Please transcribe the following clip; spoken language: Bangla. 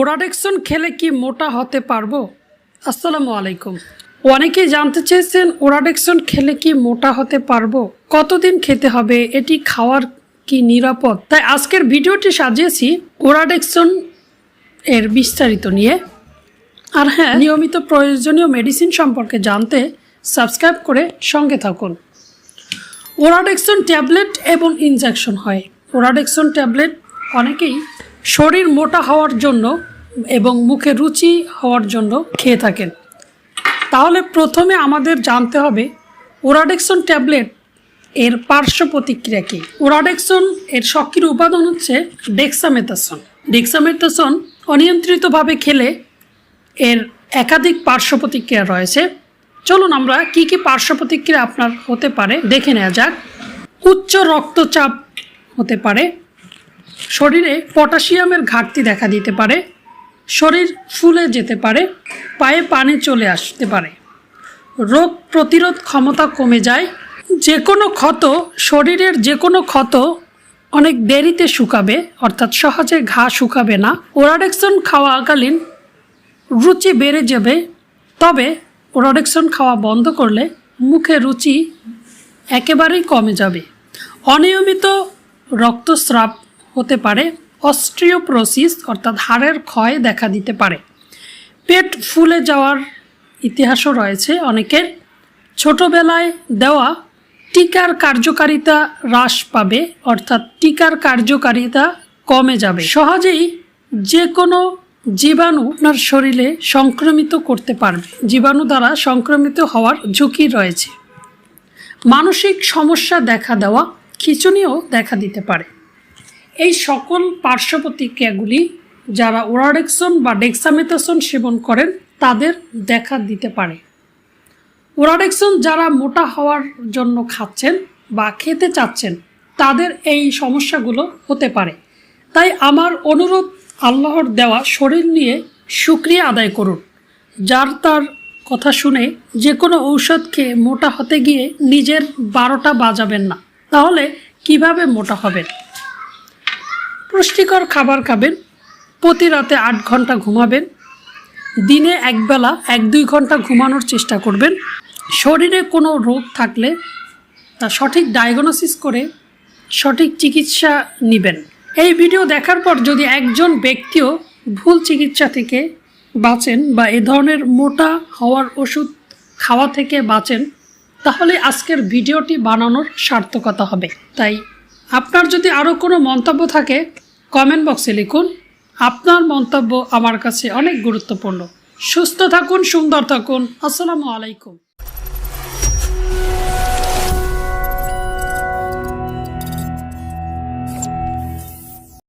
ওরাডেক্সন খেলে কি মোটা হতে পারব? আসসালামু আলাইকুম। অনেকেই জানতে চেয়েছেন ওরাডেক্সন খেলে কি মোটা হতে পারব? কতদিন খেতে হবে? এটি খাওয়ার কি নিরাপদ? তাই আজকের ভিডিওটি সাজিয়েছি ওরাডেক্সন এর বিস্তারিত নিয়ে। আর হ্যাঁ নিয়মিত প্রয়োজনীয় মেডিসিন সম্পর্কে জানতে সাবস্ক্রাইব করে সঙ্গে থাকুন। ওরাডেক্সন ট্যাবলেট এবং ইনজেকশন হয়। ওরাডেক্সন ট্যাবলেট অনেকেই শরীর মোটা হওয়ার জন্য এবং মুখে রুচি হওয়ার জন্য খেয়ে থাকেন। তাহলে প্রথমে আমাদের জানতে হবে, ওরাডেক্সন ট্যাবলেট এর পার্শ্ব প্রতিক্রিয়া কী? ওরাডেক্সন এর সক্রিয় উপাদান হচ্ছে ডেক্সামেথাসন ডেক্সামেথাসন অনিয়ন্ত্রিতভাবে খেলে এর একাধিক পার্শ্ব প্রতিক্রিয়া রয়েছে। চলুন আমরা কি কি পার্শ্ব প্রতিক্রিয়া আপনার হতে পারে দেখে নেওয়া যাক। উচ্চ রক্তচাপ হতে পারে শরীরে পটাশিয়ামের ঘাটতি দেখা দিতে পারে, শরীর ফুলে যেতে পারে, পায়ে পানি চলে আসতে পারে। রোগ প্রতিরোধ ক্ষমতা কমে যায়, যে কোনো ক্ষত, শরীরের যে কোনো ক্ষত অনেক দেরিতে শুকাবে, অর্থাৎ সহজে ঘা শুকাবে না। ওরাডেক্সন খাওয়াকালীন রুচি বেড়ে যাবে, তবে ওরাডেক্সন খাওয়া বন্ধ করলে মুখে রুচি একেবারেই কমে যাবে। অনিয়মিত রক্তস্রাব হতে পারে, অস্ট্রিওপ্রোসিস, অর্থাৎ হাড়ের ক্ষয় দেখা দিতে পারে। পেট ফুলে যাওয়ার ইতিহাসও রয়েছে অনেকের। ছোটবেলায় দেওয়া টিকার কার্যকারিতা হ্রাস পাবে, অর্থাৎ টিকার কার্যকারিতা কমে যাবে। সহজেই যে কোনো জীবাণু আপনার শরীরে সংক্রমিত করতে পারবে। জীবাণু দ্বারা সংক্রমিত হওয়ার ঝুঁকি রয়েছে। মানসিক সমস্যা দেখা দেওয়া, খিচুনিও দেখা দিতে পারে। এই সকল পার্শ্ব প্রতিক্রিয়াগুলি যারা ওরাডেক্সন বা ডেক্সামেথাসন সেবন করেন, তাদের দেখা দিতে পারে। ওরাডেক্সন যারা মোটা হওয়ার জন্য খাচ্ছেন বা খেতে চাচ্ছেন, তাদের এই সমস্যাগুলো হতে পারে। তাই আমার অনুরোধ, আল্লাহর দেওয়া শরীর নিয়ে সুক্রিয়া আদায় করুন। যার তার কথা শুনে যে কোনো ঔষধ খেয়ে মোটা হতে গিয়ে নিজের বারোটা বাজাবেন না। তাহলে কীভাবে মোটা হবেন? পুষ্টিকর খাবার খাবেন। প্রতি রাতে আট ঘণ্টা ঘুমাবেন। দিনে একবেলা এক দুই ঘণ্টা ঘুমানোর চেষ্টা করবেন। শরীরে কোনো রোগ থাকলে তা সঠিক ডায়াগনোসিস করে সঠিক চিকিৎসা নেবেন। এই ভিডিও দেখার পর যদি একজন ব্যক্তিও ভুল চিকিৎসা থেকে বাঁচেন বা এ ধরনের মোটা হওয়ার ওষুধ খাওয়া থেকে বাঁচেন, তাহলে আজকের ভিডিওটি বানানোর সার্থকতা হবে। তাই আপনার যদি আরও কোনো মন্তব্য থাকে কমেন্ট বক্সে লিখুন, আপনার মন্তব্য আমার কাছে অনেক গুরুত্বপূর্ণ। সুস্থ থাকুন, সুন্দর থাকুন। আসসালামু আলাইকুম।